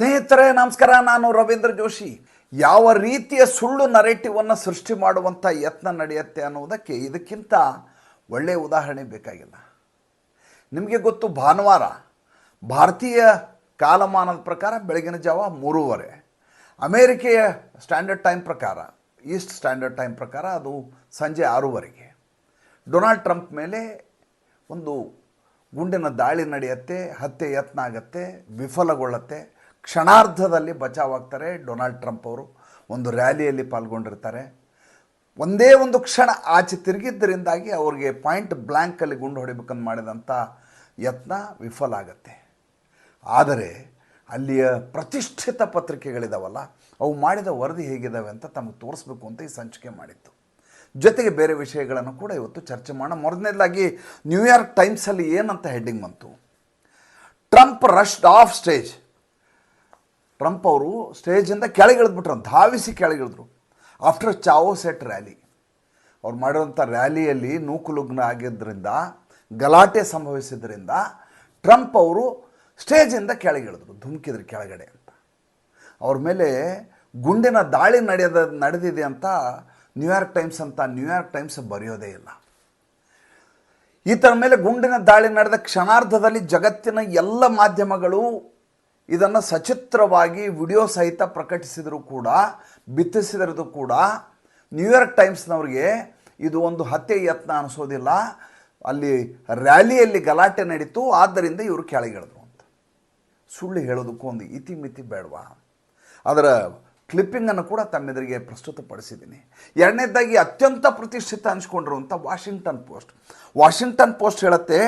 ಸ್ನೇಹಿತರೆ, ನಮಸ್ಕಾರ. ನಾನು ರವೀಂದ್ರ ಜೋಶಿ. ಯಾವ ರೀತಿಯ ಸುಳ್ಳು ನರೇಟಿವನ್ನು ಸೃಷ್ಟಿ ಮಾಡುವಂಥ ಯತ್ನ ನಡೆಯುತ್ತೆ ಅನ್ನೋದಕ್ಕೆ ಇದಕ್ಕಿಂತ ಒಳ್ಳೆಯ ಉದಾಹರಣೆ ಬೇಕಾಗಿಲ್ಲ. ನಿಮಗೆ ಗೊತ್ತು, ಭಾನುವಾರ ಭಾರತೀಯ ಕಾಲಮಾನದ ಪ್ರಕಾರ ಬೆಳಗಿನ ಜಾವ ಮೂರುವರೆ. ಅಮೇರಿಕೆಯ ಸ್ಟ್ಯಾಂಡರ್ಡ್ ಟೈಮ್ ಪ್ರಕಾರ, ಈಸ್ಟ್ ಸ್ಟ್ಯಾಂಡರ್ಡ್ ಟೈಮ್ ಪ್ರಕಾರ ಅದು ಸಂಜೆ ಆರೂವರೆಗೆ. ಡೊನಾಲ್ಡ್ ಟ್ರಂಪ್ ಮೇಲೆ ಒಂದು ಗುಂಡಿನ ದಾಳಿ ನಡೆಯುತ್ತೆ, ಹತ್ಯೆ ಯತ್ನ ಆಗತ್ತೆ, ವಿಫಲಗೊಳ್ಳುತ್ತೆ. ಕ್ಷಣಾರ್ಧದಲ್ಲಿ ಬಚಾವಾಗ್ತಾರೆ ಡೊನಾಲ್ಡ್ ಟ್ರಂಪ್ ಅವರು ಒಂದು ರ್ಯಾಲಿಯಲ್ಲಿ ಪಾಲ್ಗೊಂಡಿರ್ತಾರೆ. ಒಂದೇ ಒಂದು ಕ್ಷಣ ಆಚೆ ತಿರುಗಿದ್ದರಿಂದಾಗಿ ಅವ್ರಿಗೆ ಪಾಯಿಂಟ್ ಬ್ಲ್ಯಾಂಕಲ್ಲಿ ಗುಂಡು ಹೊಡಿಬೇಕಂತ ಮಾಡಿದಂಥ ಯತ್ನ ವಿಫಲ ಆಗತ್ತೆ. ಆದರೆ ಅಲ್ಲಿಯ ಪ್ರತಿಷ್ಠಿತ ಪತ್ರಿಕೆಗಳಿದಾವಲ್ಲ, ಅವು ಮಾಡಿದ ವರದಿ ಹೇಗಿದ್ದಾವೆ ಅಂತ ತಮಗೆ ತೋರಿಸ್ಬೇಕು ಅಂತ ಈ ಸಂಚಿಕೆ ಮಾಡಿತ್ತು. ಜೊತೆಗೆ ಬೇರೆ ವಿಷಯಗಳನ್ನು ಕೂಡ ಇವತ್ತು ಚರ್ಚೆ ಮಾಡೋಣ. ಮೊದಲನೇದಾಗಿ ನ್ಯೂಯಾರ್ಕ್ ಟೈಮ್ಸಲ್ಲಿ ಏನಂತ ಹೆಡ್ಡಿಂಗ್ ಬಂತು? Trump rushed off stage. Trump ಅವರು ಸ್ಟೇಜಿಂದ ಕೆಳಗಿಳಿದ್ಬಿಟ್ರು ಧಾವಿಸಿ ಕೆಳಗಿಳಿದ್ರು ಆಫ್ಟರ್ ಚಾವೋ ಸೆಟ್ ರ್ಯಾಲಿ ಅವ್ರು ಮಾಡಿರೋಂಥ ರ್ಯಾಲಿಯಲ್ಲಿ ನೂಕುಲುಗ್ನ ಆಗಿದ್ದರಿಂದ ಗಲಾಟೆ ಸಂಭವಿಸಿದ್ರಿಂದ ಟ್ರಂಪ್ ಅವರು ಸ್ಟೇಜಿಂದ ಕೆಳಗಿಳಿದ್ರು ಧುಮುಕಿದ್ರು ಕೆಳಗಡೆ ಅಂತ. ಅವ್ರ ಮೇಲೆ ಗುಂಡಿನ ದಾಳಿ ನಡೆಯದ ನಡೆದಿದೆ ಅಂತ ನ್ಯೂಯಾರ್ಕ್ ಟೈಮ್ಸ್ ಅಂತ ನ್ಯೂಯಾರ್ಕ್ ಟೈಮ್ಸ್ ಬರೆಯೋದೇ ಇಲ್ಲ. ಈತನ ಮೇಲೆ ಗುಂಡಿನ ದಾಳಿ ನಡೆದ ಕ್ಷಣಾರ್ಧದಲ್ಲಿ ಜಗತ್ತಿನ ಎಲ್ಲ ಮಾಧ್ಯಮಗಳು ಇದನ್ನು ಸಚಿತ್ರವಾಗಿ ವಿಡಿಯೋ ಸಹಿತ ಪ್ರಕಟಿಸಿದರೂ ಕೂಡ ಬಿತ್ತಿಸಿದರೂ ಕೂಡ ನ್ಯೂಯಾರ್ಕ್ ಟೈಮ್ಸ್ನವ್ರಿಗೆ ಇದು ಒಂದು ಹತ್ಯೆ ಯತ್ನ ಅನಿಸೋದಿಲ್ಲ. ಅಲ್ಲಿ ರ್ಯಾಲಿಯಲ್ಲಿ ಗಲಾಟೆ ನಡೀತು, ಆದ್ದರಿಂದ ಇವರು ಕೆಳಗಿಳಿದ್ರು ಅಂತ. ಸುಳ್ಳು ಹೇಳೋದಕ್ಕೂ ಒಂದು ಇತಿಮಿತಿ ಬೇಡವಾ? ಅದರ ಕ್ಲಿಪ್ಪಿಂಗನ್ನು ಕೂಡ ತಮ್ಮೆದುರಿಗೆ ಪ್ರಸ್ತುತಪಡಿಸಿದ್ದೀನಿ. ಎರಡನೇದಾಗಿ ಅತ್ಯಂತ ಪ್ರತಿಷ್ಠಿತ ಅನಿಸ್ಕೊಂಡಿರುವಂಥ ವಾಷಿಂಗ್ಟನ್ ಪೋಸ್ಟ್. ವಾಷಿಂಗ್ಟನ್ ಪೋಸ್ಟ್ ಹೇಳುತ್ತೆ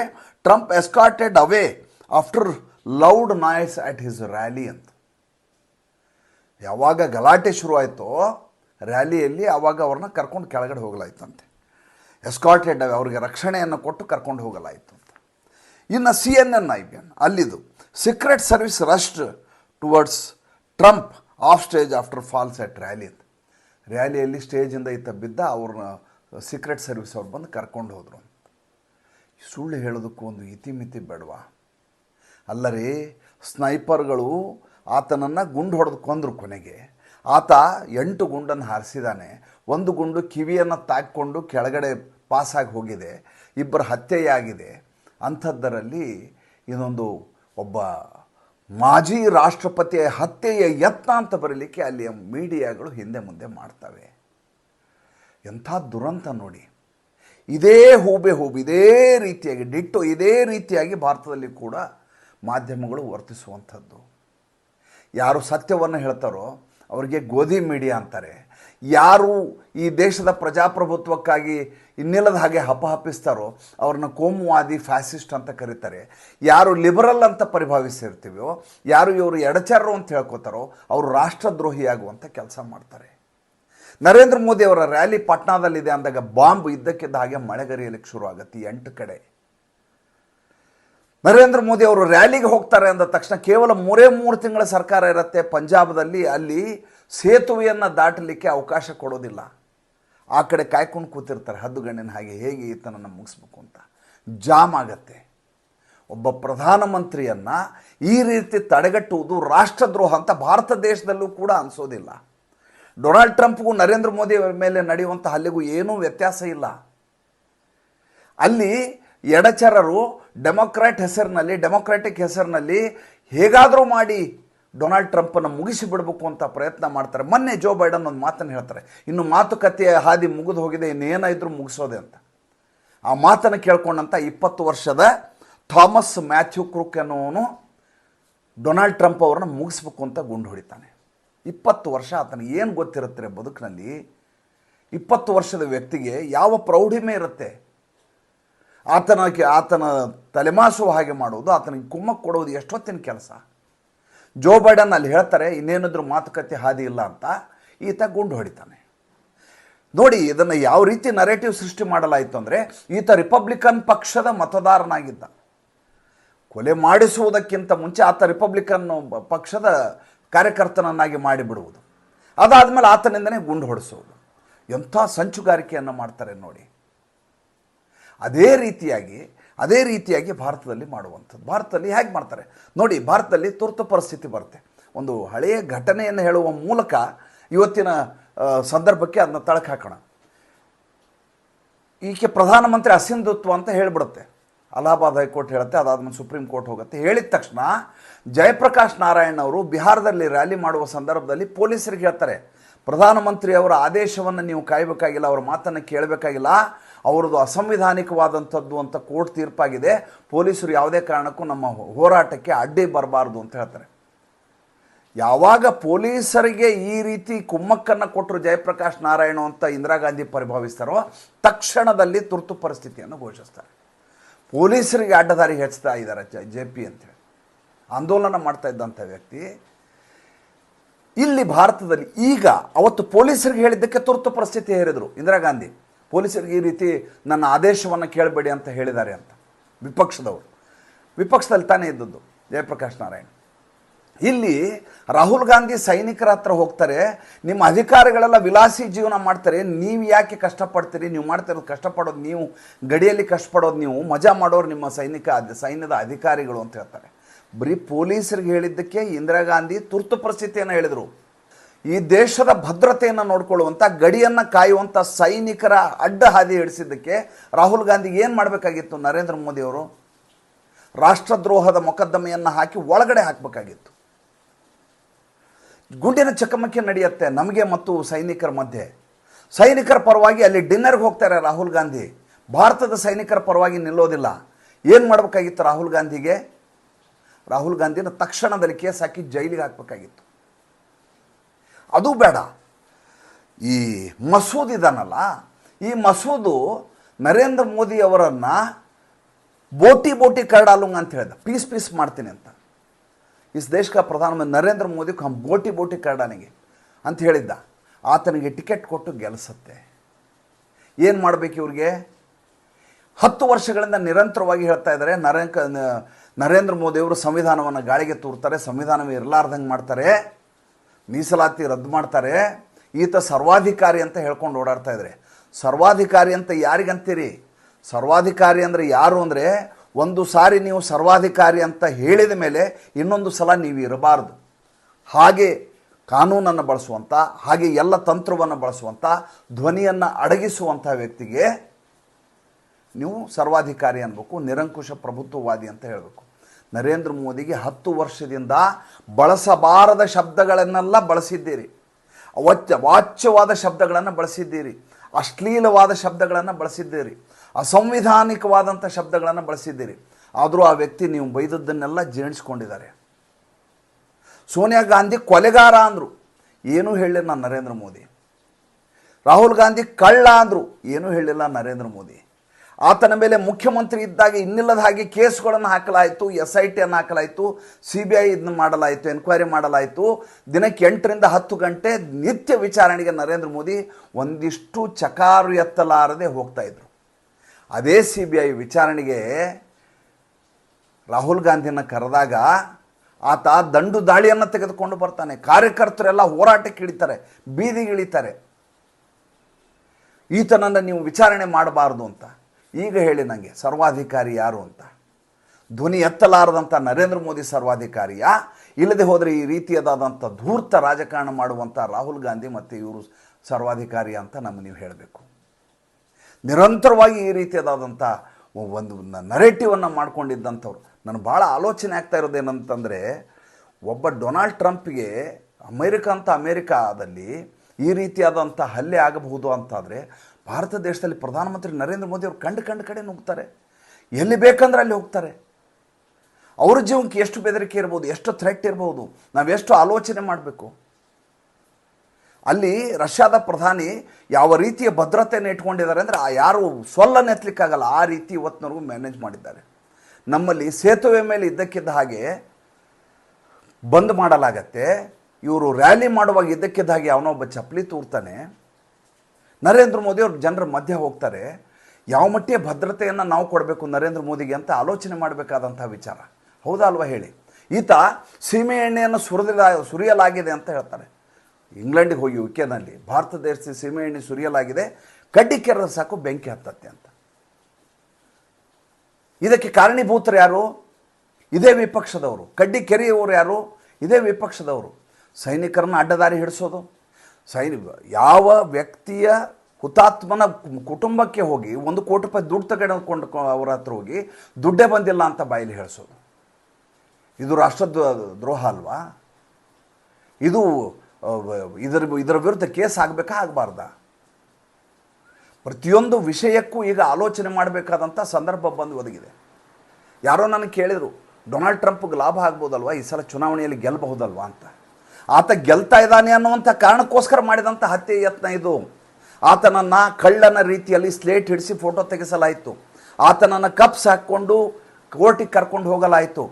Trump escorted away after loud noise at his rally ಅಂತ. ಯಾವಾಗ ಗಲಾಟೆ ಶುರುವಾಯಿತೋ ರ್ಯಾಲಿಯಲ್ಲಿ ಆವಾಗ ಅವ್ರನ್ನ ಕರ್ಕೊಂಡು ಕೆಳಗಡೆ ಹೋಗಲಾಯ್ತಂತೆ. ಎಸ್ಕಾಟೆಡ್ ಅವರಿಗೆ ರಕ್ಷಣೆಯನ್ನು ಕೊಟ್ಟು ಕರ್ಕೊಂಡು ಹೋಗಲಾಯಿತು ಅಂತ ಇನ್ನು C N N I B N ಅಲ್ಲಿದು. Secret service rushed towards Trump off stage after false at rally ಅಂತ. ರ್ಯಾಲಿಯಲ್ಲಿ ಸ್ಟೇಜಿಂದ ಈತ ಬಿದ್ದ ಅವ್ರನ್ನ ಸೀಕ್ರೆಟ್ ಸರ್ವಿಸ್ ಅವ್ರು ಬಂದು ಕರ್ಕೊಂಡು ಹೋದರು ಸುಳ್ಳು ಹೇಳೋದಕ್ಕೂ ಒಂದು ಇತಿಮಿತಿ ಬೇಡವಾ? ಅಲ್ಲರಿ, ಸ್ನೈಪರ್ಗಳು ಆತನನ್ನು ಗುಂಡು ಹೊಡೆದು ಕೊಂದರು ಕೊನೆಗೆ. ಆತ ಎಂಟು ಗುಂಡನ್ನು ಹಾರಿಸಿದ್ದಾನೆ ಒಂದು ಗುಂಡು ಕಿವಿಯನ್ನು ತಾಕ್ಕೊಂಡು ಕೆಳಗಡೆ ಪಾಸಾಗಿ ಹೋಗಿದೆ. ಇಬ್ಬರ ಹತ್ಯೆಯಾಗಿದೆ. ಅಂಥದ್ದರಲ್ಲಿ ಇದೊಂದು ಒಬ್ಬ ಮಾಜಿ ರಾಷ್ಟ್ರಪತಿಯ ಹತ್ಯೆಯ ಯತ್ನ ಅಂತ ಬರಲಿಕ್ಕೆ ಅಲ್ಲಿಯ ಮೀಡಿಯಾಗಳು ಹಿಂದೆ ಮುಂದೆ ಮಾಡ್ತವೆ. ಎಂಥ ದುರಂತ ನೋಡಿ. ಇದೇ ಹೂಬೆ ಹೂಬು, ಇದೇ ರೀತಿಯಾಗಿ, ಡಿಟ್ಟು ಇದೇ ರೀತಿಯಾಗಿ ಭಾರತದಲ್ಲಿ ಕೂಡ ಮಾಧ್ಯಮಗಳು ವರ್ತಿಸುವಂಥದ್ದು. ಯಾರು ಸತ್ಯವನ್ನು ಹೇಳ್ತಾರೋ ಅವರಿಗೆ ಗೋಧಿ ಮೀಡಿಯಾ ಅಂತಾರೆ. ಯಾರು ಈ ದೇಶದ ಪ್ರಜಾಪ್ರಭುತ್ವಕ್ಕಾಗಿ ಇನ್ನಿಲ್ಲದ ಹಾಗೆ ಹಪಹಪಿಸ್ತಾರೋ ಅವ್ರನ್ನ ಕೋಮುವಾದಿ, ಫ್ಯಾಸಿಸ್ಟ್ ಅಂತ ಕರೀತಾರೆ. ಯಾರು ಲಿಬರಲ್ ಅಂತ ಪರಿಭಾವಿಸಿರ್ತೀವೋ, ಯಾರು ಇವರು ಎಡಚಾರರು ಅಂತ ಹೇಳ್ಕೋತಾರೋ, ಅವರು ರಾಷ್ಟ್ರದ್ರೋಹಿಯಾಗುವಂಥ ಕೆಲಸ ಮಾಡ್ತಾರೆ. ನರೇಂದ್ರ ಮೋದಿ ಅವರ ರ್ಯಾಲಿ ಪಾಟ್ನಾದಲ್ಲಿದೆ ಅಂದಾಗ ಬಾಂಬ್ ಇದ್ದಕ್ಕಿದ್ದ ಹಾಗೆ ಮಳೆಗರಿಯಲಿಕ್ಕೆ ಶುರು ಆಗುತ್ತೆ ಎಂಟು ಕಡೆ. ನರೇಂದ್ರ ಮೋದಿ ಅವರು ರ್ಯಾಲಿಗೆ ಹೋಗ್ತಾರೆ ಅಂದ ತಕ್ಷಣ ಕೇವಲ ಮೂರೇ ಮೂರು ತಿಂಗಳ ಸರ್ಕಾರ ಇರುತ್ತೆ ಪಂಜಾಬದಲ್ಲಿ, ಅಲ್ಲಿ ಸೇತುವೆಯನ್ನು ದಾಟಲಿಕ್ಕೆ ಅವಕಾಶ ಕೊಡೋದಿಲ್ಲ. ಆ ಕಡೆ ಕಾಯ್ಕೊಂಡು ಕೂತಿರ್ತಾರೆ ಹದ್ದುಗಣ್ಣಿನ ಹಾಗೆ ಹೇಗೆ ಈತನನ್ನು ಮುಗಿಸ್ಬೇಕು ಅಂತ. ಜಾಮ್ ಆಗತ್ತೆ. ಒಬ್ಬ ಪ್ರಧಾನಮಂತ್ರಿಯನ್ನು ಈ ರೀತಿ ತಡೆಗಟ್ಟುವುದು ರಾಷ್ಟ್ರದ್ರೋಹ ಅಂತ ಭಾರತ ದೇಶದಲ್ಲೂ ಕೂಡ ಅನಿಸೋದಿಲ್ಲ. ಡೊನಾಲ್ಡ್ ಟ್ರಂಪ್ಗೂ ನರೇಂದ್ರ ಮೋದಿ ಮೇಲೆ ನಡೆಯುವಂಥ ಹಲ್ಲೆಗೂ ಏನೂ ವ್ಯತ್ಯಾಸ ಇಲ್ಲ. ಅಲ್ಲಿ ಎಡಚರರು ಡೆಮೊಕ್ರಾಟ್ ಹೆಸರಿನಲ್ಲಿ ಡೆಮೊಕ್ರಾಟಿಕ್ ಹೆಸರಿನಲ್ಲಿ ಹೇಗಾದರೂ ಮಾಡಿ ಡೊನಾಲ್ಡ್ ಟ್ರಂಪನ್ನು ಮುಗಿಸಿ ಬಿಡಬೇಕು ಅಂತ ಪ್ರಯತ್ನ ಮಾಡ್ತಾರೆ. ಮೊನ್ನೆ ಜೋ ಬೈಡನ್ ಒಂದು ಮಾತನ್ನು ಹೇಳ್ತಾರೆ. ಇನ್ನು ಮಾತುಕತೆಯ ಹಾದಿ ಮುಗಿದು ಹೋಗಿದೆ, ಇನ್ನೇನಾದರೂ ಮುಗಿಸೋದೆ ಅಂತ. ಆ ಮಾತನ್ನು ಕೇಳ್ಕೊಂಡಂಥ ಇಪ್ಪತ್ತು ವರ್ಷದ ಥಾಮಸ್ ಮ್ಯಾಥ್ಯೂ ಕ್ರೂಕ್ ಅನ್ನೋನು ಡೊನಾಲ್ಡ್ ಟ್ರಂಪ್ ಅವ್ರನ್ನ ಮುಗಿಸ್ಬೇಕು ಅಂತ ಗುಂಡು ಹೊಡಿತಾನೆ. ಇಪ್ಪತ್ತು ವರ್ಷ ಆತನಿಗೆ ಏನು ಗೊತ್ತಿರುತ್ತೆ ಬದುಕಿನಲ್ಲಿ ಇಪ್ಪತ್ತು ವರ್ಷದ ವ್ಯಕ್ತಿಗೆ ಯಾವ ಪ್ರೌಢಿಮೆ ಇರುತ್ತೆ? ಆತನ ಆತನ ತಲೆಮಾಸುವ ಹಾಗೆ ಮಾಡುವುದು, ಆತನಿಗೆ ಕುಮ್ಮಕ್ಕೆ ಕೊಡುವುದು ಎಷ್ಟೊತ್ತಿನ ಕೆಲಸ? ಜೋ ಬೈಡನ್ ಅಲ್ಲಿ ಹೇಳ್ತಾರೆ, ಇನ್ನೇನಾದರೂ ಮಾತುಕತೆ ಹಾದಿ ಇಲ್ಲ ಅಂತ. ಈತ ಗುಂಡು ಹೊಡಿತಾನೆ. ನೋಡಿ, ಇದನ್ನು ಯಾವ ರೀತಿ ನರೇಟಿವ್ ಸೃಷ್ಟಿ ಮಾಡಲಾಯಿತು ಅಂದರೆ, ಈತ ರಿಪಬ್ಲಿಕನ್ ಪಕ್ಷದ ಮತದಾರನಾಗಿದ್ದ. ಕೊಲೆ ಮಾಡಿಸುವುದಕ್ಕಿಂತ ಮುಂಚೆ ಆತ ರಿಪಬ್ಲಿಕನ್ ಪಕ್ಷದ ಕಾರ್ಯಕರ್ತನನ್ನಾಗಿ ಮಾಡಿಬಿಡುವುದು. ಅದಾದಮೇಲೆ ಆತನಿಂದನೇ ಗುಂಡು ಹೊಡಿಸುವುದು ಎಂಥ ಸಂಚುಗಾರಿಕೆಯನ್ನು ಮಾಡ್ತಾರೆ ನೋಡಿ. ಅದೇ ರೀತಿಯಾಗಿ ಅದೇ ರೀತಿಯಾಗಿ ಭಾರತದಲ್ಲಿ ಮಾಡುವಂಥದ್ದು. ಭಾರತದಲ್ಲಿ ಹೇಗೆ ಮಾಡ್ತಾರೆ? ನೋಡಿ, ಭಾರತದಲ್ಲಿ ತುರ್ತು ಪರಿಸ್ಥಿತಿ ಬರುತ್ತೆ. ಒಂದು ಹಳೆಯ ಘಟನೆಯನ್ನು ಹೇಳುವ ಮೂಲಕ ಇವತ್ತಿನ ಸಂದರ್ಭಕ್ಕೆ ಅದನ್ನ ತಳಕ ಹಾಕೋಣ. ಈಕೆ ಪ್ರಧಾನಮಂತ್ರಿ ಅಸಿಂಧುತ್ವ ಅಂತ ಹೇಳಿಬಿಡುತ್ತೆ. ಅಲಹಾಬಾದ್ ಹೈಕೋರ್ಟ್ ಹೇಳುತ್ತೆ ಅದಾದ್ಮೇಲೆ ಸುಪ್ರೀಂ ಕೋರ್ಟ್ ಹೋಗುತ್ತೆ. ಹೇಳಿದ ತಕ್ಷಣ ಜಯಪ್ರಕಾಶ್ ನಾರಾಯಣ್ ಅವರು ಬಿಹಾರದಲ್ಲಿ ರ್ಯಾಲಿ ಮಾಡುವ ಸಂದರ್ಭದಲ್ಲಿ ಪೊಲೀಸರಿಗೆ ಹೇಳ್ತಾರೆ, ಪ್ರಧಾನಮಂತ್ರಿ ಅವರ ಆದೇಶವನ್ನು ನೀವು ಕಾಯಬೇಕಾಗಿಲ್ಲ, ಅವರ ಮಾತನ್ನು ಕೇಳಬೇಕಾಗಿಲ್ಲ. ಅವರದು ಅಸಂವಿಧಾನಿಕವಾದಂಥದ್ದು ಅಂತ ಕೋರ್ಟ್ ತೀರ್ಪಾಗಿದೆ. ಪೊಲೀಸರು ಯಾವುದೇ ಕಾರಣಕ್ಕೂ ನಮ್ಮ ಹೋರಾಟಕ್ಕೆ ಅಡ್ಡಿ ಬರಬಾರ್ದು ಅಂತ ಹೇಳ್ತಾರೆ. ಯಾವಾಗ ಪೊಲೀಸರಿಗೆ ಈ ರೀತಿ ಕುಮ್ಮಕ್ಕನ್ನು ಕೊಟ್ಟರು ಜಯಪ್ರಕಾಶ್ ನಾರಾಯಣ ಅಂತ ಇಂದಿರಾ ಗಾಂಧಿ ಪರಿಭಾವಿಸ್ತಾರೋ, ತಕ್ಷಣದಲ್ಲಿ ತುರ್ತು ಪರಿಸ್ಥಿತಿಯನ್ನು ಘೋಷಿಸ್ತಾರೆ. ಪೊಲೀಸರಿಗೆ ಅಡ್ಡದಾರಿ ಹೆಚ್ಚುತ್ತಾ ಇದ್ದಾರೆ ಜ, ಜೆ ಪಿ ಅಂತೇಳಿ ಆಂದೋಲನ ಮಾಡ್ತಾ ಇದ್ದಂಥ ವ್ಯಕ್ತಿ, ಇಲ್ಲಿ ಭಾರತದಲ್ಲಿ ಈಗ ಅವತ್ತು ಪೊಲೀಸರಿಗೆ ಹೇಳಿದ್ದಕ್ಕೆ ತುರ್ತು ಪರಿಸ್ಥಿತಿ ಹೇರಿದರು ಇಂದಿರಾ ಗಾಂಧಿ. ಪೊಲೀಸರಿಗೆ ಈ ರೀತಿ ನನ್ನ ಆದೇಶವನ್ನು ಕೇಳಬೇಡಿ ಅಂತ ಹೇಳಿದ್ದಾರೆ ಅಂತ. ವಿಪಕ್ಷದವರು. ವಿಪಕ್ಷದಲ್ಲಿ ತಾನೇ ಇದ್ದದ್ದು ಜಯಪ್ರಕಾಶ್ ನಾರಾಯಣ್. ಇಲ್ಲಿ ರಾಹುಲ್ ಗಾಂಧಿ ಸೈನಿಕರ ಹತ್ರ ಹೋಗ್ತಾರೆ, ನಿಮ್ಮ ಅಧಿಕಾರಿಗಳೆಲ್ಲ ವಿಲಾಸಿ ಜೀವನ ಮಾಡ್ತಾರೆ, ನೀವು ಯಾಕೆ ಕಷ್ಟಪಡ್ತೀರಿ, ನೀವು ಮಾಡ್ತಿರೋದು ಕಷ್ಟಪಡೋದು ನೀವು, ಗಡಿಯಲ್ಲಿ ಕಷ್ಟಪಡೋದು ನೀವು, ಮಜಾ ಮಾಡೋರು ನಿಮ್ಮ ಸೈನಿಕ ಸೈನ್ಯದ ಅಧಿಕಾರಿಗಳು ಅಂತ ಹೇಳ್ತಾರೆ. ಬರೀ ಪೊಲೀಸರಿಗೆ ಹೇಳಿದ್ದಕ್ಕೆ ಇಂದಿರಾ ಗಾಂಧಿ ತುರ್ತು ಪರಿಸ್ಥಿತಿಯನ್ನು ಹೇಳಿದರು. ಈ ದೇಶದ ಭದ್ರತೆಯನ್ನು ನೋಡ್ಕೊಳ್ಳುವಂಥ ಗಡಿಯನ್ನು ಕಾಯುವಂಥ ಸೈನಿಕರ ಅಡ್ಡ ಹಾದಿ ಹಿಡಿಸಿದ್ದಕ್ಕೆ ರಾಹುಲ್ ಗಾಂಧಿ ಏನು ಮಾಡಬೇಕಾಗಿತ್ತು? ನರೇಂದ್ರ ಮೋದಿಯವರು ರಾಷ್ಟ್ರದ್ರೋಹದ ಮೊಕದ್ದಮೆಯನ್ನು ಹಾಕಿ ಒಳಗಡೆ ಹಾಕಬೇಕಾಗಿತ್ತು. ಗುಂಡಿನ ಚಕಮಕಿ ನಡೆಯುತ್ತೆ ನಮಗೆ ಮತ್ತು ಸೈನಿಕರ ಮಧ್ಯೆ. ಸೈನಿಕರ ಪರವಾಗಿ ಅಲ್ಲಿ ಡಿನ್ನರ್ಗೆ ಹೋಗ್ತಾರೆ ರಾಹುಲ್ ಗಾಂಧಿ. ಭಾರತದ ಸೈನಿಕರ ಪರವಾಗಿ ನಿಲ್ಲೋದಿಲ್ಲ. ಏನು ಮಾಡಬೇಕಾಗಿತ್ತು ರಾಹುಲ್ ಗಾಂಧಿಗೆ? ರಾಹುಲ್ ಗಾಂಧಿನ ತಕ್ಷಣದಲ್ಲಿ ಕೇಸ್ ಹಾಕಿ ಜೈಲಿಗೆ ಹಾಕಬೇಕಾಗಿತ್ತು. ಅದು ಬೇಡ. ಈ ಮಸೂದ್ ಇದಾನಲ್ಲ, ಈ ಮಸೂದು ನರೇಂದ್ರ ಮೋದಿ ಅವರನ್ನು ಬೋಟಿ ಬೋಟಿ ಕರಡಾಲುಂಗ ಅಂತ ಹೇಳಿದ. ಪೀಸ್ ಪೀಸ್ ಮಾಡ್ತೀನಿ ಅಂತ. ಇಸ್ ದೇಶಕ್ಕೆ ಪ್ರಧಾನಮಂತ್ರಿ ನರೇಂದ್ರ ಮೋದಿ ಕಮ್ ಬೋಟಿ ಬೋಟಿ ಕರಡಾನಿಗೆ ಅಂತ ಹೇಳಿದ್ದ. ಆತನಿಗೆ ಟಿಕೆಟ್ ಕೊಟ್ಟು ಗೆಲ್ಲಿಸುತ್ತೆ ಏನು ಮಾಡಬೇಕು ಇವ್ರಿಗೆ? ಹತ್ತು ವರ್ಷಗಳಿಂದ ನಿರಂತರವಾಗಿ ಹೇಳ್ತಾ ಇದ್ದಾರೆ ನರೇಂದ್ರ ನರೇಂದ್ರ ಮೋದಿಯವರು ಸಂವಿಧಾನವನ್ನು ಗಾಳಿಗೆ ತೂರ್ತಾರೆ, ಸಂವಿಧಾನವೇ ಇರಲಾರ್ದಂಗೆ ಮಾಡ್ತಾರೆ. ಮೀಸಲಾತಿ ರದ್ದು ಮಾಡ್ತಾರೆ. ಈತ ಸರ್ವಾಧಿಕಾರಿ ಅಂತ ಹೇಳ್ಕೊಂಡು ಓಡಾಡ್ತಾ ಇದ್ದಾರೆ ಸರ್ವಾಧಿಕಾರಿ ಅಂತ ಯಾರಿಗಂತೀರಿ? ಸರ್ವಾಧಿಕಾರಿ ಅಂದರೆ ಯಾರು ಅಂದರೆ ಒಂದು ಸಾರಿ ನೀವು ಸರ್ವಾಧಿಕಾರಿ ಅಂತ ಹೇಳಿದ ಮೇಲೆ ಇನ್ನೊಂದು ಸಲ ನೀವು ಇರಬಾರ್ದು. ಹಾಗೆ ಕಾನೂನನ್ನು ಬಳಸುವಂಥ ಹಾಗೆ ಎಲ್ಲ ತಂತ್ರವನ್ನು ಬಳಸುವಂಥ ಧ್ವನಿಯನ್ನು ಅಡಗಿಸುವಂಥ ವ್ಯಕ್ತಿಗೆ ನೀವು ಸರ್ವಾಧಿಕಾರಿ ಅನ್ಬೇಕು, ನಿರಂಕುಶ ಪ್ರಭುತ್ವವಾದಿ ಅಂತ ಹೇಳಬೇಕು. ನರೇಂದ್ರ ಮೋದಿಗೆ ಹತ್ತು ವರ್ಷದಿಂದ ಬಳಸಬಾರದ ಶಬ್ದಗಳನ್ನೆಲ್ಲ ಬಳಸಿದ್ದೀರಿ. ಅವತ್ಯ ವಾಚ್ಯವಾದ ಶಬ್ದಗಳನ್ನು ಬಳಸಿದ್ದೀರಿ. ಅಶ್ಲೀಲವಾದ ಶಬ್ದಗಳನ್ನು ಬಳಸಿದ್ದೀರಿ. ಅಸಂವಿಧಾನಿಕವಾದಂಥ ಶಬ್ದಗಳನ್ನು ಬಳಸಿದ್ದೀರಿ. ಆದರೂ ಆ ವ್ಯಕ್ತಿ ನೀವು ಬೈದದ್ದನ್ನೆಲ್ಲ ಜೀರ್ಣಿಸ್ಕೊಂಡಿದ್ದಾರೆ ಸೋನಿಯಾ ಗಾಂಧಿ ಕೊಲೆಗಾರ ಅಂದರು. ಏನೂ ಹೇಳಿಲ್ಲ ನರೇಂದ್ರ ಮೋದಿ. ರಾಹುಲ್ ಗಾಂಧಿ ಕಳ್ಳ ಅಂದರು. ಏನೂ ಹೇಳಿಲ್ಲ ನರೇಂದ್ರ ಮೋದಿ. ಆತನ ಮೇಲೆ ಮುಖ್ಯಮಂತ್ರಿ ಇದ್ದಾಗ ಇನ್ನಿಲ್ಲದ ಹಾಗೆ ಕೇಸ್ಗಳನ್ನು ಹಾಕಲಾಯಿತು ಎಸ್ ಐ ಟಿಯನ್ನು ಹಾಕಲಾಯಿತು ಸಿ ಬಿ ಐ ಇದನ್ನು ಮಾಡಲಾಯಿತು, ಎನ್ಕ್ವೈರಿ ಮಾಡಲಾಯಿತು. ದಿನಕ್ಕೆ ಎಂಟರಿಂದ ಹತ್ತು ಗಂಟೆ ನಿತ್ಯ ವಿಚಾರಣೆಗೆ ನರೇಂದ್ರ ಮೋದಿ ಒಂದಿಷ್ಟು ಚಕಾರು ಎತ್ತಲಾರದೆ ಹೋಗ್ತಾ ಇದ್ರು. ಅದೇ ಸಿ ಬಿ ಐ ವಿಚಾರಣೆಗೆ ರಾಹುಲ್ ಗಾಂಧಿನ ಕರೆದಾಗ ಆತ ದಂಡು ದಾಳಿಯನ್ನು ತೆಗೆದುಕೊಂಡು ಬರ್ತಾನೆ. ಕಾರ್ಯಕರ್ತರೆಲ್ಲ ಹೋರಾಟಕ್ಕೆ ಇಳಿತಾರೆ ಬೀದಿಗೆ ಇಳಿತಾರೆ ಈತನನ್ನು ನೀವು ವಿಚಾರಣೆ ಮಾಡಬಾರ್ದು ಅಂತ. ಈಗ ಹೇಳಿ ನನಗೆ ಸರ್ವಾಧಿಕಾರಿ ಯಾರು ಅಂತ. ಧ್ವನಿ ಎತ್ತಲಾರದಂಥ ನರೇಂದ್ರ ಮೋದಿ ಸರ್ವಾಧಿಕಾರಿಯಾ? ಇಲ್ಲದೆ ಹೋದರೆ ಈ ರೀತಿಯಾದಂಥ ಧೂರ್ತ ರಾಜಕಾರಣ ಮಾಡುವಂಥ ರಾಹುಲ್ ಗಾಂಧಿ ಮತ್ತು ಇವರು ಸರ್ವಾಧಿಕಾರಿ ಅಂತ ನಮ್ಮ ನೀವು ಹೇಳಬೇಕು. ನಿರಂತರವಾಗಿ ಈ ರೀತಿಯಾದಂಥ ಒಂದು ನರೇಟಿವನ್ನು ಮಾಡ್ಕೊಂಡಿದ್ದಂಥವ್ರು. ನನಗೆ ಭಾಳ ಆಲೋಚನೆ ಆಗ್ತಾ ಇರೋದು ಏನಂತಂದರೆ, ಒಬ್ಬ ಡೊನಾಲ್ಡ್ ಟ್ರಂಪ್ಗೆ ಅಮೇರಿಕ ಅಂತ ಅಮೇರಿಕಾದಲ್ಲಿ ಈ ರೀತಿಯಾದಂಥ ಹಲ್ಲೆ ಆಗಬಹುದು ಅಂತಾದರೆ ಭಾರತ ದೇಶದಲ್ಲಿ ಪ್ರಧಾನಮಂತ್ರಿ ನರೇಂದ್ರ ಮೋದಿ ಅವರು ಕಂಡು ಕಂಡು ಕಡೆ ನುಗ್ತಾರೆ. ಎಲ್ಲಿ ಬೇಕಂದ್ರೆ ಅಲ್ಲಿ ಹೋಗ್ತಾರೆ. ಅವ್ರ ಜೀವನಕ್ಕೆ ಎಷ್ಟು ಬೆದರಿಕೆ ಇರ್ಬೋದು, ಎಷ್ಟು ಥ್ರೆಟ್ ಇರ್ಬೋದು ನಾವೆಷ್ಟು ಆಲೋಚನೆ ಮಾಡಬೇಕು? ಅಲ್ಲಿ ರಷ್ಯಾದ ಪ್ರಧಾನಿ ಯಾವ ರೀತಿಯ ಭದ್ರತೆಯನ್ನು ಇಟ್ಕೊಂಡಿದ್ದಾರೆ ಅಂದರೆ ಆ ಯಾರು ಸೊಲ್ಲನ್ನು ಎತ್ತಲಿಕ್ಕಾಗಲ್ಲ ಆ ರೀತಿ ಇವತ್ತಿನವರೆಗೂ ಮ್ಯಾನೇಜ್ ಮಾಡಿದ್ದಾರೆ. ನಮ್ಮಲ್ಲಿ ಸೇತುವೆ ಮೇಲೆ ಇದ್ದಕ್ಕಿದ್ದ ಹಾಗೆ ಬಂದ್ ಮಾಡಲಾಗತ್ತೆ. ಇವರು ರ್ಯಾಲಿ ಮಾಡುವಾಗ ಇದ್ದಕ್ಕಿದ್ದ ಹಾಗೆ ಅವನೊಬ್ಬ ಚಪ್ಪಲಿ ತೂರ್ತಾನೆ. ನರೇಂದ್ರ ಮೋದಿ ಅವ್ರು ಜನರ ಮಧ್ಯೆ ಹೋಗ್ತಾರೆ. ಯಾವ ಮಟ್ಟಿಗೆ ಭದ್ರತೆಯನ್ನು ನಾವು ಕೊಡಬೇಕು ನರೇಂದ್ರ ಮೋದಿಗೆ ಅಂತ ಆಲೋಚನೆ ಮಾಡಬೇಕಾದಂಥ ವಿಚಾರ. ಹೌದಾ ಅಲ್ವಾ ಹೇಳಿ? ಈತ ಸೀಮೆ ಎಣ್ಣೆಯನ್ನು ಸುರಿದ ಸುರಿಯಲಾಗಿದೆ ಅಂತ ಹೇಳ್ತಾರೆ. ಇಂಗ್ಲೆಂಡಿಗೆ ಹೋಗಿ ಯು ಕೆನಲ್ಲಿ ಭಾರತ ದೇಶದ ಸೀಮೆ ಎಣ್ಣೆ ಸುರಿಯಲಾಗಿದೆ, ಕಡ್ಡಿ ಕೆರೆದ ಸಾಕು ಬೆಂಕಿ ಹತ್ತತ್ತೆ ಅಂತ. ಇದಕ್ಕೆ ಕಾರಣೀಭೂತರು ಯಾರು? ಇದೇ ವಿಪಕ್ಷದವರು. ಕಡ್ಡಿ ಕೆರೆಯುವವರು ಯಾರು? ಇದೇ ವಿಪಕ್ಷದವರು. ಸೈನಿಕರನ್ನು ಅಡ್ಡದಾರಿ ಹಿಡಿಸೋದು. ಸೈನಿಕ ಯಾವ ವ್ಯಕ್ತಿಯ ಹುತಾತ್ಮನ ಕುಟುಂಬಕ್ಕೆ ಹೋಗಿ, ಒಂದು ಕೋಟಿ ರೂಪಾಯಿ ದುಡ್ಡು ತಗೊಂಡುಕೊಂಡು ಅವ್ರ ಹತ್ರ ಹೋಗಿ, ದುಡ್ಡೇ ಬಂದಿಲ್ಲ ಅಂತ ಬಾಯಲ್ಲಿ ಹೇಳಿಸೋದು. ಇದು ರಾಷ್ಟ್ರ ದ್ರೋಹ ಅಲ್ವಾ? ಇದು ಇದರ ಇದರ ವಿರುದ್ಧ ಕೇಸ್ ಆಗಬೇಕಾ ಆಗಬಾರ್ದ? ಪ್ರತಿಯೊಂದು ವಿಷಯಕ್ಕೂ ಈಗ ಆಲೋಚನೆ ಮಾಡಬೇಕಾದಂಥ ಸಂದರ್ಭ ಬಂದು ಒದಗಿದೆ. ಯಾರೋ ನನಗೆ ಕೇಳಿದರು, ಡೊನಾಲ್ಡ್ ಟ್ರಂಪ್ಗೆ ಲಾಭ ಆಗ್ಬೋದಲ್ವಾ? ಈ ಸಲ ಚುನಾವಣೆಯಲ್ಲಿ ಗೆಲ್ಲಬಹುದಲ್ವಾ ಅಂತ. ಆತ ಗೆಲ್ತಾ ಇದ್ದಾನೆ ಅನ್ನುವಂಥ ಕಾರಣಕ್ಕೋಸ್ಕರ ಮಾಡಿದಂಥ ಹತ್ಯೆ ಯತ್ನ ಇದು. ಆತನನ್ನು ಕಳ್ಳನ ರೀತಿಯಲ್ಲಿ ಸ್ಲೇಟ್ ಹಿಡಿಸಿ ಫೋಟೋ ತೆಗೆಸಲಾಯಿತು. ಆತನನ್ನು ಕಪ್ಸ್ ಹಾಕ್ಕೊಂಡು ಕೋರ್ಟಿಗೆ ಕರ್ಕೊಂಡು ಹೋಗಲಾಯಿತು.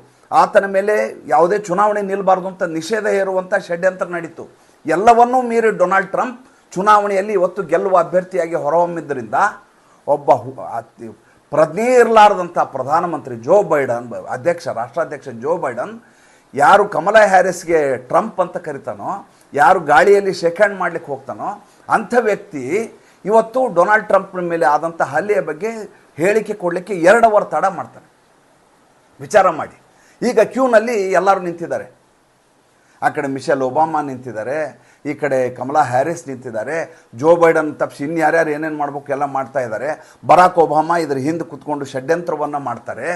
ಆತನ ಮೇಲೆ ಯಾವುದೇ ಚುನಾವಣೆ ನಿಲ್ಲಬಾರ್ದು ಅಂತ ನಿಷೇಧ ಹೇರುವಂಥ ಷಡ್ಯಂತ್ರ ನಡೀತು. ಎಲ್ಲವನ್ನೂ ಮೀರಿ ಡೊನಾಲ್ಡ್ ಟ್ರಂಪ್ ಚುನಾವಣೆಯಲ್ಲಿ ಇವತ್ತು ಗೆಲ್ಲುವ ಅಭ್ಯರ್ಥಿಯಾಗಿ ಹೊರಹೊಮ್ಮಿದ್ದರಿಂದ ಒಬ್ಬ ಪ್ರಜ್ಞೆ ಇರಲಾರದಂಥ ಪ್ರಧಾನಮಂತ್ರಿ ಜೋ ಬೈಡನ್, ಅಧ್ಯಕ್ಷ, ರಾಷ್ಟ್ರಾಧ್ಯಕ್ಷ ಜೋ ಬೈಡನ್ ಯಾರು ಕಮಲಾ ಹ್ಯಾರಿಸ್ಗೆ ಟ್ರಂಪ್ ಅಂತ ಕರಿತಾನೋ, ಯಾರು ಗಾಳಿಯಲ್ಲಿ ಶೇಕ್ ಹ್ಯಾಂಡ್ ಮಾಡ್ಲಿಕ್ಕೆ ಹೋಗ್ತಾನೋ, ಅಂಥ ವ್ಯಕ್ತಿ ಇವತ್ತು ಡೊನಾಲ್ಡ್ ಟ್ರಂಪ್ನ ಮೇಲೆ ಆದಂಥ ಹಲ್ಲೆಯ ಬಗ್ಗೆ ಹೇಳಿಕೆ ಕೊಡಲಿಕ್ಕೆ ಎರಡು ಅವರ್ ತಡ ಮಾಡ್ತಾನೆ. ವಿಚಾರ ಮಾಡಿ. ಈಗ ಕ್ಯೂನಲ್ಲಿ ಎಲ್ಲರೂ ನಿಂತಿದ್ದಾರೆ. ಆ ಕಡೆ ಮಿಷೆಲ್ ಒಬಾಮಾ ನಿಂತಿದ್ದಾರೆ, ಈ ಕಡೆ ಕಮಲಾ ಹ್ಯಾರಿಸ್ ನಿಂತಿದ್ದಾರೆ, ಜೋ ಬೈಡನ್ ತಪ್ಪಿಸಿ ಇನ್ಯಾರ್ಯಾರು ಏನೇನು ಮಾಡ್ಬೇಕು ಎಲ್ಲ ಮಾಡ್ತಾ ಇದ್ದಾರೆ. ಬರಾಕ್ ಒಬಾಮಾ ಇದ್ರ ಹಿಂದೆ ಕುತ್ಕೊಂಡು ಷಡ್ಯಂತ್ರವನ್ನು ಮಾಡ್ತಾರೆ.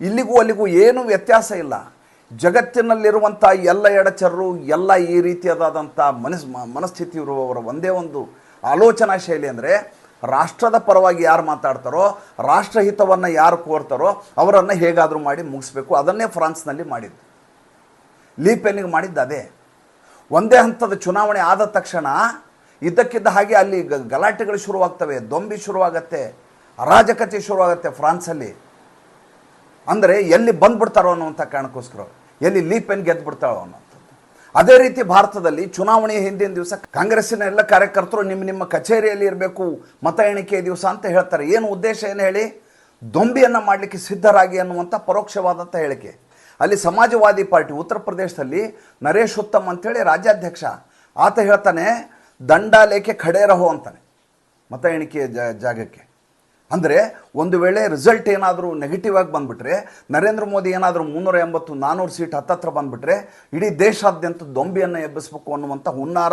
ಇಲ್ಲಿಗೂ ಅಲ್ಲಿಗೂ ಏನು ವ್ಯತ್ಯಾಸ ಇಲ್ಲ. ಜಗತ್ತಿನಲ್ಲಿರುವಂಥ ಎಲ್ಲ ಎಡಚರರು, ಎಲ್ಲ ಈ ರೀತಿಯಾದಂಥ ಮನಸ್, ಮನಸ್ಥಿತಿ ಇರುವವರ ಒಂದೇ ಒಂದು ಆಲೋಚನಾ ಶೈಲಿ ಅಂದರೆ ರಾಷ್ಟ್ರದ ಪರವಾಗಿ ಯಾರು ಮಾತಾಡ್ತಾರೋ, ರಾಷ್ಟ್ರಹಿತವನ್ನು ಯಾರು ಕೋರ್ತಾರೋ, ಅವರನ್ನು ಹೇಗಾದರೂ ಮಾಡಿ ಮುಗಿಸ್ಬೇಕು. ಅದನ್ನೇ ಫ್ರಾನ್ಸ್ನಲ್ಲಿ ಮಾಡಿದ್ದು. ಲೀಪೆನ್ನಿಗೆ ಮಾಡಿದ್ದು ಅದೇ. ಒಂದೇ ಹಂತದ ಚುನಾವಣೆ ಆದ ತಕ್ಷಣ ಇದ್ದಕ್ಕಿದ್ದ ಹಾಗೆ ಅಲ್ಲಿ ಗಲಾಟೆಗಳು ಶುರುವಾಗ್ತವೆ, ದೊಂಬಿ ಶುರುವಾಗತ್ತೆ, ಅರಾಜಕತೆ ಶುರುವಾಗತ್ತೆ ಫ್ರಾನ್ಸಲ್ಲಿ ಅಂದರೆ ಎಲ್ಲಿ ಬಂದ್ಬಿಡ್ತಾರೋ ಅನ್ನುವಂಥ ಕಾರಣಕ್ಕೋಸ್ಕರ. ಎಲ್ಲಿ ಲೀಪೆನ್ ಗೆದ್ದು ಬಿಡ್ತಾರೋ ಅನ್ನೋಂಥದ್ದು ಅದೇ ರೀತಿ ಭಾರತದಲ್ಲಿ ಚುನಾವಣೆಯ ಹಿಂದಿನ ದಿವಸ ಕಾಂಗ್ರೆಸ್ಸಿನ ಎಲ್ಲ ಕಾರ್ಯಕರ್ತರು ನಿಮ್ಮ ನಿಮ್ಮ ಕಚೇರಿಯಲ್ಲಿ ಇರಬೇಕು, ಮತ ಎಣಿಕೆಯ ದಿವಸ ಅಂತ ಹೇಳ್ತಾರೆ. ಏನು ಉದ್ದೇಶ ಏನು ಹೇಳಿ? ದೊಂಬಿಯನ್ನು ಮಾಡಲಿಕ್ಕೆ ಸಿದ್ಧರಾಗಿ ಅನ್ನುವಂಥ ಪರೋಕ್ಷವಾದಂಥ ಹೇಳಿಕೆ. ಅಲ್ಲಿ ಸಮಾಜವಾದಿ ಪಾರ್ಟಿ ಉತ್ತರ ಪ್ರದೇಶದಲ್ಲಿ ನರೇಶ್ ಉತ್ತಮ್ ಅಂತೇಳಿ ರಾಜ್ಯಾಧ್ಯಕ್ಷ. ಆತ ಹೇಳ್ತಾನೆ, ದಂಡಾಲೇಖೆ ಲೇಖೆ ಖಡೇರಹೋ ಅಂತಾನೆ. ಮತ ಎಣಿಕೆಯ ಜಾಗಕ್ಕೆ. ಅಂದರೆ ಒಂದು ವೇಳೆ ರಿಸಲ್ಟ್ ಏನಾದರೂ ನೆಗೆಟಿವ್ ಆಗಿ ಬಂದುಬಿಟ್ರೆ, ನರೇಂದ್ರ ಮೋದಿ ಏನಾದರೂ ಮುನ್ನೂರ ಎಂಬತ್ತು ನಾನ್ನೂರು ಸೀಟ್ ಹತ್ತತ್ರ ಬಂದುಬಿಟ್ರೆ, ಇಡೀ ದೇಶಾದ್ಯಂತ ದೊಂಬಿಯನ್ನು ಎಬ್ಬಿಸಬೇಕು ಅನ್ನುವಂಥ ಹುನ್ನಾರ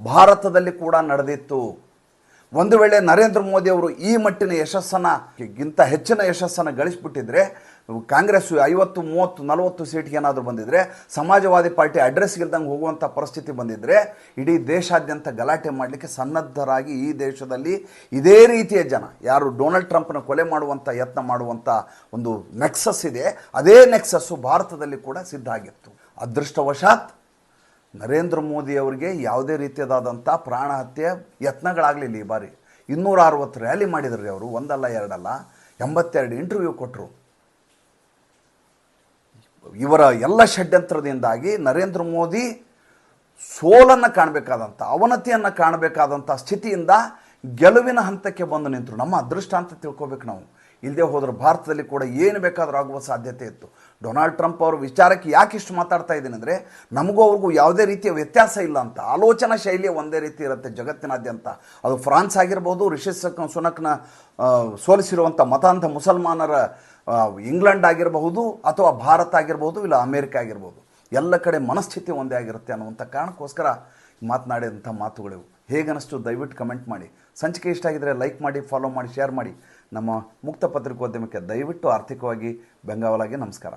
ಭಾರತದಲ್ಲಿ ಕೂಡ ನಡೆದಿತ್ತು. ಒಂದು ವೇಳೆ ನರೇಂದ್ರ ಮೋದಿ ಅವರು ಈ ಮಟ್ಟಿನ ಯಶಸ್ಸನ್ನು, ಗಿಂತ ಹೆಚ್ಚಿನ ಯಶಸ್ಸನ್ನು ಗಳಿಸ್ಬಿಟ್ಟಿದ್ರೆ ಕಾಂಗ್ರೆಸ್ ಐವತ್ತು, ಮೂವತ್ತು, ನಲವತ್ತು ಸೀಟ್ಗೆ ಏನಾದರೂ ಬಂದಿದ್ದರೆ ಸಮಾಜವಾದಿ ಪಾರ್ಟಿ ಅಡ್ರೆಸ್ ಇಲ್ದಂಗೆ ಹೋಗುವಂಥ ಪರಿಸ್ಥಿತಿ ಬಂದಿದ್ದರೆ ಇಡೀ ದೇಶಾದ್ಯಂತ ಗಲಾಟೆ ಮಾಡಲಿಕ್ಕೆ ಸನ್ನದ್ಧರಾಗಿ ಈ ದೇಶದಲ್ಲಿ ಇದೇ ರೀತಿಯ ಜನ, ಯಾರು ಡೊನಾಲ್ಡ್ ಟ್ರಂಪ್ನ ಕೊಲೆ ಮಾಡುವಂಥ ಯತ್ನ ಮಾಡುವಂಥ ಒಂದು ನೆಕ್ಸಸ್ ಇದೆ. ಅದೇ ನೆಕ್ಸಸ್ಸು ಭಾರತದಲ್ಲಿ ಕೂಡ ಸಿದ್ಧ ಆಗಿತ್ತು. ಅದೃಷ್ಟವಶಾತ್ ನರೇಂದ್ರ ಮೋದಿ ಅವರಿಗೆ ಯಾವುದೇ ರೀತಿಯದಾದಂಥ ಪ್ರಾಣಹತ್ಯೆ ಯತ್ನಗಳಾಗಲಿಲ್ಲ ಈ ಬಾರಿ. ಇನ್ನೂರ ಅರವತ್ತು ರ್ಯಾಲಿ ಮಾಡಿದ್ರಿ ಅವರು, ಒಂದಲ್ಲ, ಎರಡಲ್ಲ, ಎಂಬತ್ತೆರಡು ಇಂಟರ್ವ್ಯೂ ಕೊಟ್ಟರು ಇವರ ಎಲ್ಲ ಷಡ್ಯಂತ್ರದಿಂದಾಗಿ ನರೇಂದ್ರ ಮೋದಿ ಸೋಲನ್ನು ಕಾಣಬೇಕಾದಂಥ, ಅವನತಿಯನ್ನು ಕಾಣಬೇಕಾದಂಥ ಸ್ಥಿತಿಯಿಂದ ಗೆಲುವಿನ ಹಂತಕ್ಕೆ ಬಂದು ನಿಂತರು. ನಮ್ಮ ಅದೃಷ್ಟ ಅಂತ ತಿಳ್ಕೊಬೇಕು ನಾವು. ಇಲ್ಲದೆ ಹೋದ್ರೆ ಭಾರತದಲ್ಲಿ ಕೂಡ ಏನು ಬೇಕಾದರೂ ಆಗುವ ಸಾಧ್ಯತೆ ಇತ್ತು. ಡೊನಾಲ್ಡ್ ಟ್ರಂಪ್ ಅವರು ವಿಚಾರಕ್ಕೆ ಯಾಕೆ ಇಷ್ಟು ಮಾತಾಡ್ತಾ ಇದ್ದೀನಿ ಅಂದರೆ, ನಮಗೂ ಅವ್ರಿಗೂ ಯಾವುದೇ ರೀತಿಯ ವ್ಯತ್ಯಾಸ ಇಲ್ಲ ಅಂತ. ಆಲೋಚನಾ ಶೈಲಿ ಒಂದೇ ರೀತಿ ಇರುತ್ತೆ ಜಗತ್ತಿನಾದ್ಯಂತ. ಅದು ಫ್ರಾನ್ಸ್ ಆಗಿರ್ಬೋದು, ರಿಷಿ ಸುನಕ್ನ ಸೋಲಿಸಿರುವಂಥ ಮತಾಂಧ ಮುಸಲ್ಮಾನರ ಇಂಗ್ಲೆಂಡ್ ಆಗಿರಬಹುದು ಅಥವಾ ಭಾರತ ಆಗಿರ್ಬೋದು ಇಲ್ಲ ಅಮೇರಿಕ ಆಗಿರ್ಬೋದು. ಎಲ್ಲ ಕಡೆ ಮನಸ್ಥಿತಿ ಒಂದೇ ಆಗಿರುತ್ತೆ ಅನ್ನುವಂಥ ಕಾರಣಕ್ಕೋಸ್ಕರ ಮಾತನಾಡಿದಂಥ ಮಾತುಗಳಿವು. ಹೇಗನ್ನಿಸ್ತು ದಯವಿಟ್ಟು ಕಮೆಂಟ್ ಮಾಡಿ. ಸಂಚಿಕೆ ಇಷ್ಟ ಆಗಿದ್ದರೆ ಲೈಕ್ ಮಾಡಿ ಫಾಲೋ ಮಾಡಿ ಶೇರ್ ಮಾಡಿ. ನಮ್ಮ ಮುಕ್ತ ಪತ್ರಿಕೋದ್ಯಮಕ್ಕೆ ದಯವಿಟ್ಟು ಆರ್ಥಿಕವಾಗಿ ಬೆಂಗಾವಲಾಗಿ ನಮಸ್ಕಾರ.